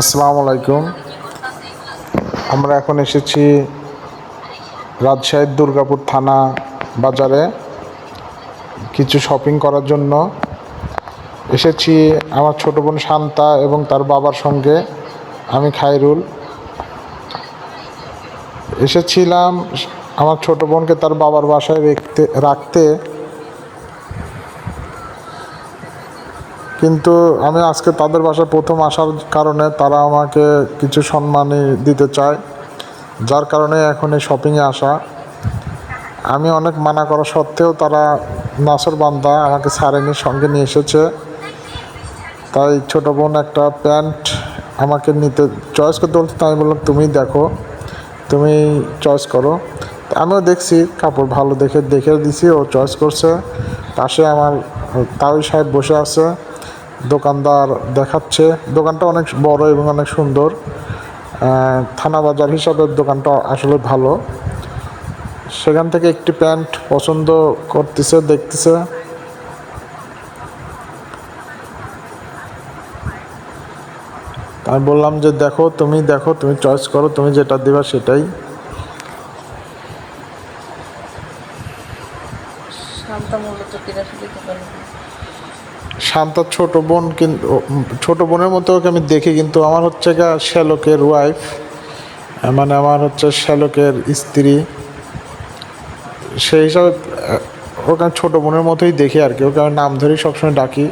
আসসালামু আলাইকুম। আমরা এখন এসেছি রাজশাহীর দুর্গাপুর থানা বাজারে কিছু শপিং করার জন্য। এসেছি আমার ছোটো বোন শান্তা এবং তার বাবার সঙ্গে, আমি খাইরুল এসেছিলাম আমার ছোটো বোনকে তার বাবার বাসায় রাখতে রাখতে। কিন্তু আমি আজকে তাদের বাসায় প্রথম আসার কারণে তারা আমাকে কিছু সম্মানই দিতে চায়, যার কারণে এখন এই শপিংয়ে আসা। আমি অনেক মানা করা সত্ত্বেও তারা নাসর বান্দা আমাকে সারেনির সঙ্গে নিয়ে এসেছে। তাই ছোটো বোন একটা প্যান্ট আমাকে নিতে চয়েস করতে বলতে আমি বললাম, তুমি দেখো, তুমি চয়েস করো। আমিও দেখছি, কাপড় ভালো দেখে দেখে দিছি, ও চয়েস করছে। পাশে আমার তাওই সাহেব বসে আছে। দোকানদার দেখাচ্ছে। দোকানটা অনেক বড় এবং অনেক সুন্দর। থানা বাজার হিসাবে দোকানটা আসলে ভালো। সেখান থেকে একটি প্যান্ট পছন্দ করতেছে, দেখতেছে। আমি বললাম যে, দেখো, তুমি দেখো, তুমি চয়েস করো, তুমি যেটা দিবা সেটাই। শান্তার ছোট বোন কিন্তু ছোট বোনের মতো ওকে আমি দেখি, কিন্তু আমার হচ্ছে গা শ্যালকের ওয়াইফ মানে আমার হচ্ছে শ্যালকের স্ত্রী। সেই হিসাবে ওকে ছোট বোনের মতোই দেখি আর কি, ওকে আমি নাম ধরেই সবসময় ডাকি।